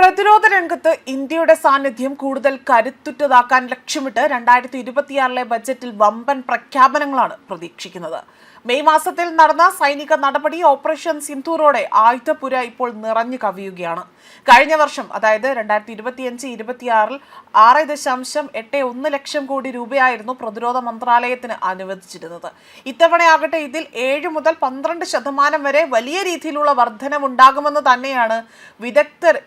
പ്രതിരോധ രംഗത്ത് ഇന്ത്യയുടെ സാന്നിധ്യം കൂടുതൽ കരുത്തുറ്റതാക്കാൻ ലക്ഷ്യമിട്ട് രണ്ടായിരത്തി ഇരുപത്തിയാറിലെ ബജറ്റിൽ വമ്പൻ പ്രഖ്യാപനങ്ങളാണ് പ്രതീക്ഷിക്കുന്നത്. മെയ് മാസത്തിൽ നടന്ന സൈനിക നടപടി ഓപ്പറേഷൻ സിന്ധൂറോടെ ആയുധപുര ഇപ്പോൾ നിറഞ്ഞു കവിയുകയാണ്. കഴിഞ്ഞ വർഷം അതായത് രണ്ടായിരത്തി ഇരുപത്തിയഞ്ച് ഇരുപത്തിയാറിൽ ആറ് ദശാംശം എട്ട് ഒന്ന് ലക്ഷം കോടി രൂപയായിരുന്നു പ്രതിരോധ മന്ത്രാലയത്തിന് അനുവദിച്ചിരുന്നത്. ഇത്തവണയാകട്ടെ ഇതിൽ ഏഴ് മുതൽ പന്ത്രണ്ട് ശതമാനം വരെ വലിയ രീതിയിലുള്ള വർധനവുണ്ടാകുമെന്ന് തന്നെയാണ് വിദഗ്ധർ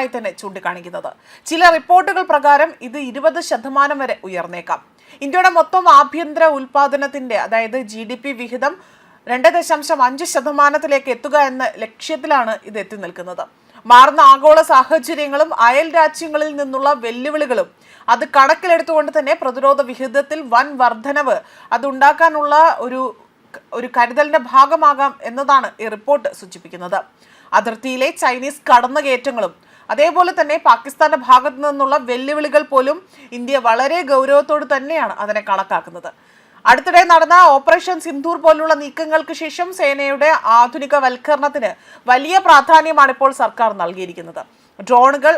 ഇതിനോടായി തന്നെ ചൂണ്ടിക്കാണിക്കുന്നത്. ചില റിപ്പോർട്ടുകൾ പ്രകാരം ഇത് ഇരുപത് ശതമാനം വരെ ഉയർന്നേക്കാം. ഇന്ത്യയുടെ മൊത്തം ആഭ്യന്തര ഉൽപാദനത്തിന്റെ അതായത് ജി ഡി പി വിഹിതം രണ്ട് ദശാംശം അഞ്ച് ശതമാനത്തിലേക്ക് എത്തുക എന്ന ലക്ഷ്യത്തിലാണ് ഇത് എത്തി നിൽക്കുന്നത്. മാറുന്ന ആഗോള സാഹചര്യങ്ങളും അയൽ രാജ്യങ്ങളിൽ നിന്നുള്ള വെല്ലുവിളികളും അത് കണക്കിലെടുത്തുകൊണ്ട് തന്നെ പ്രതിരോധ വിഹിതത്തിൽ വൻ വർധനവ് അതുണ്ടാക്കാനുള്ള ഒരു ഒരു കരുതലിന്റെ ഭാഗമാകാം എന്നതാണ് ഈ റിപ്പോർട്ട് സൂചിപ്പിക്കുന്നത്. അതിർത്തിയിലെ ചൈനീസ് കടന്നുകയറ്റങ്ങളും അതേപോലെ തന്നെ പാകിസ്ഥാന്റെ ഭാഗത്തു നിന്നുള്ള വെല്ലുവിളികൾ പോലും ഇന്ത്യ വളരെ ഗൗരവത്തോട് തന്നെയാണ് അതിനെ കണക്കാക്കുന്നത്. അടുത്തിടെ നടന്ന ഓപ്പറേഷൻ സിന്ധൂർ പോലുള്ള നീക്കങ്ങൾക്ക് ശേഷം സേനയുടെ ആധുനികവൽക്കരണത്തിന് വലിയ പ്രാധാന്യമാണ് ഇപ്പോൾ സർക്കാർ നൽകിയിരിക്കുന്നത്. ഡ്രോണുകൾ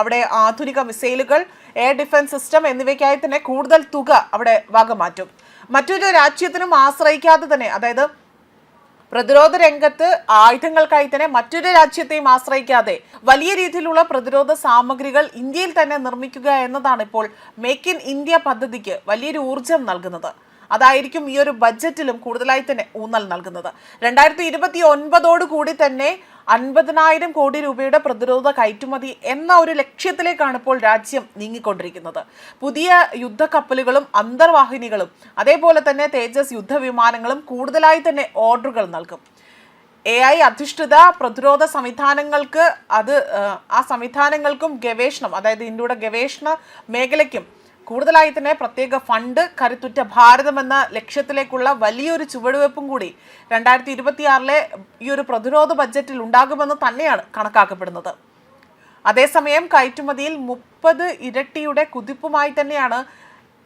അവിടെ ആധുനിക മിസൈലുകൾ എയർ ഡിഫൻസ് സിസ്റ്റം എന്നിവയ്ക്കായി തന്നെ കൂടുതൽ തുക അവിടെ വകമാറ്റും. മറ്റൊരു രാജ്യത്തിനും ആശ്രയിക്കാതെ തന്നെ അതായത് പ്രതിരോധ രംഗത്ത് ആയുധങ്ങൾക്കായി തന്നെ മറ്റൊരു രാജ്യത്തെയും ആശ്രയിക്കാതെ വലിയ രീതിയിലുള്ള പ്രതിരോധ സാമഗ്രികൾ ഇന്ത്യയിൽ തന്നെ നിർമ്മിക്കുക എന്നതാണ് ഇപ്പോൾ മേക്ക് ഇൻ ഇന്ത്യ പദ്ധതിക്ക് വലിയൊരു ഊർജം നൽകുന്നത്. അതായിരിക്കും ഈ ഒരു ബഡ്ജറ്റിലും കൂടുതലായി തന്നെ ഊന്നൽ നൽകുന്നത്. രണ്ടായിരത്തി ഇരുപത്തി ഒൻപതോടു കൂടി തന്നെ അൻപതിനായിരം കോടി രൂപയുടെ പ്രതിരോധ കയറ്റുമതി എന്ന ഒരു ലക്ഷ്യത്തിലേക്കാണ് ഇപ്പോൾ രാജ്യം നീങ്ങിക്കൊണ്ടിരിക്കുന്നത്. പുതിയ യുദ്ധക്കപ്പലുകളും അന്തർവാഹിനികളും അതേപോലെ തന്നെ തേജസ് യുദ്ധവിമാനങ്ങളും കൂടുതലായി തന്നെ ഓർഡറുകൾ നൽകും. എ ഐ അധിഷ്ഠിത പ്രതിരോധ സംവിധാനങ്ങൾക്ക് അത് ആ, സംവിധാനങ്ങൾക്കും ഗവേഷണം അതായത് ഇന്ത്യയുടെ ഗവേഷണ മേഖലയ്ക്കും കൂടുതലായി തന്നെ പ്രത്യേക ഫണ്ട് കരുത്തുറ്റ ഭാരതം എന്ന ലക്ഷ്യത്തിലേക്കുള്ള വലിയൊരു ചുവടുവെപ്പും കൂടി രണ്ടായിരത്തി ഇരുപത്തിയാറിലെ ഈ ഒരു പ്രതിരോധ ബജറ്റിൽ ഉണ്ടാകുമെന്ന് തന്നെയാണ് കണക്കാക്കപ്പെടുന്നത്. അതേസമയം കയറ്റുമതിയിൽ മുപ്പത് ഇരട്ടിയുടെ കുതിപ്പുമായി തന്നെയാണ്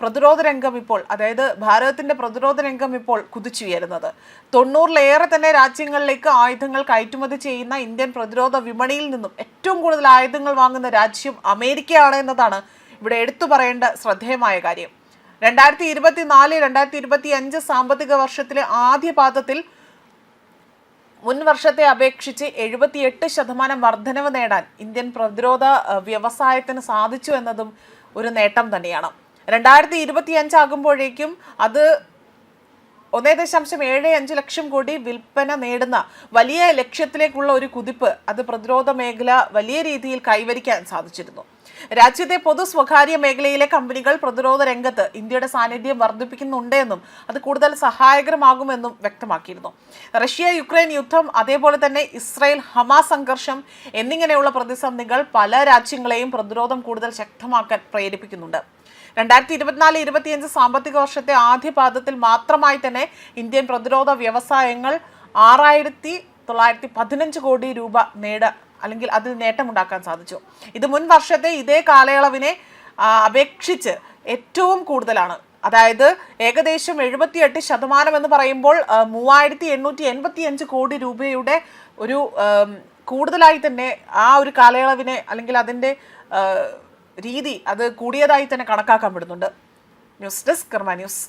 പ്രതിരോധ രംഗം ഇപ്പോൾ അതായത് ഭാരതത്തിന്റെ പ്രതിരോധ രംഗം ഇപ്പോൾ കുതിച്ചുയരുന്നത് തൊണ്ണൂറിലേറെ തന്നെ രാജ്യങ്ങളിലേക്ക് ആയുധങ്ങൾ കയറ്റുമതി ചെയ്യുന്ന ഇന്ത്യൻ പ്രതിരോധ വിപണിയിൽ നിന്നും ഏറ്റവും കൂടുതൽ ആയുധങ്ങൾ വാങ്ങുന്ന രാജ്യം അമേരിക്കയാണ് എന്നതാണ് ഇവിടെ എടുത്തു പറയേണ്ട ശ്രദ്ധേയമായ കാര്യം. രണ്ടായിരത്തി ഇരുപത്തിനാല് രണ്ടായിരത്തി ഇരുപത്തി അഞ്ച് സാമ്പത്തിക വർഷത്തിലെ ആദ്യ പാദത്തിൽ മുൻ വർഷത്തെ അപേക്ഷിച്ച് എഴുപത്തിയെട്ട് ശതമാനം വർധനവ് നേടാൻ ഇന്ത്യൻ പ്രതിരോധ വ്യവസായത്തിന് സാധിച്ചു എന്നതും ഒരു നേട്ടം തന്നെയാണ്. രണ്ടായിരത്തി ഇരുപത്തി അഞ്ചാകുമ്പോഴേക്കും അത് ഒന്നേ ദശാംശം ഏഴ് അഞ്ച് ലക്ഷം കോടി വിൽപ്പന നേടുന്ന വലിയ ലക്ഷ്യത്തിലേക്കുള്ള ഒരു കുതിപ്പ് അത് പ്രതിരോധ മേഖല വലിയ രീതിയിൽ കൈവരിക്കാൻ സാധിച്ചിരുന്നു. രാജ്യത്തെ പൊതു സ്വകാര്യ മേഖലയിലെ കമ്പനികൾ പ്രതിരോധ രംഗത്ത് ഇന്ത്യയുടെ സാന്നിധ്യം വർദ്ധിപ്പിക്കുന്നുണ്ടെന്നും അത് കൂടുതൽ സഹായകരമാകുമെന്നും വ്യക്തമാക്കിയിരുന്നു. റഷ്യ യുക്രൈൻ യുദ്ധം അതേപോലെ തന്നെ ഇസ്രായേൽ ഹമാസ് സംഘർഷം എന്നിങ്ങനെയുള്ള പ്രതിസന്ധികൾ പല രാജ്യങ്ങളെയും പ്രതിരോധം കൂടുതൽ ശക്തമാക്കാൻ പ്രേരിപ്പിക്കുന്നുണ്ട്. രണ്ടായിരത്തി ഇരുപത്തിനാല് ഇരുപത്തിയഞ്ച് സാമ്പത്തിക വർഷത്തെ ആദ്യ പാദത്തിൽ മാത്രമായി തന്നെ ഇന്ത്യൻ പ്രതിരോധ വ്യവസായങ്ങൾ ആറായിരത്തി തൊള്ളായിരത്തി പതിനഞ്ച് കോടി രൂപ നേട അല്ലെങ്കിൽ അതിൽ നേട്ടമുണ്ടാക്കാൻ സാധിച്ചു. ഇത് മുൻ വർഷത്തെ ഇതേ കാലയളവിനെ അപേക്ഷിച്ച് ഏറ്റവും കൂടുതലാണ്. അതായത് ഏകദേശം എഴുപത്തിയെട്ട് ശതമാനം എന്ന് പറയുമ്പോൾ മൂവായിരത്തി എണ്ണൂറ്റി എൺപത്തി അഞ്ച് കോടി രൂപയുടെ ഒരു കൂടുതലായി തന്നെ ആ ഒരു കാലയളവിനെ അല്ലെങ്കിൽ അതിന്റെ രീതി അത് കൂടിയതായി തന്നെ കണക്കാക്കാൻ പെടുന്നുണ്ട്. News desk Karma news.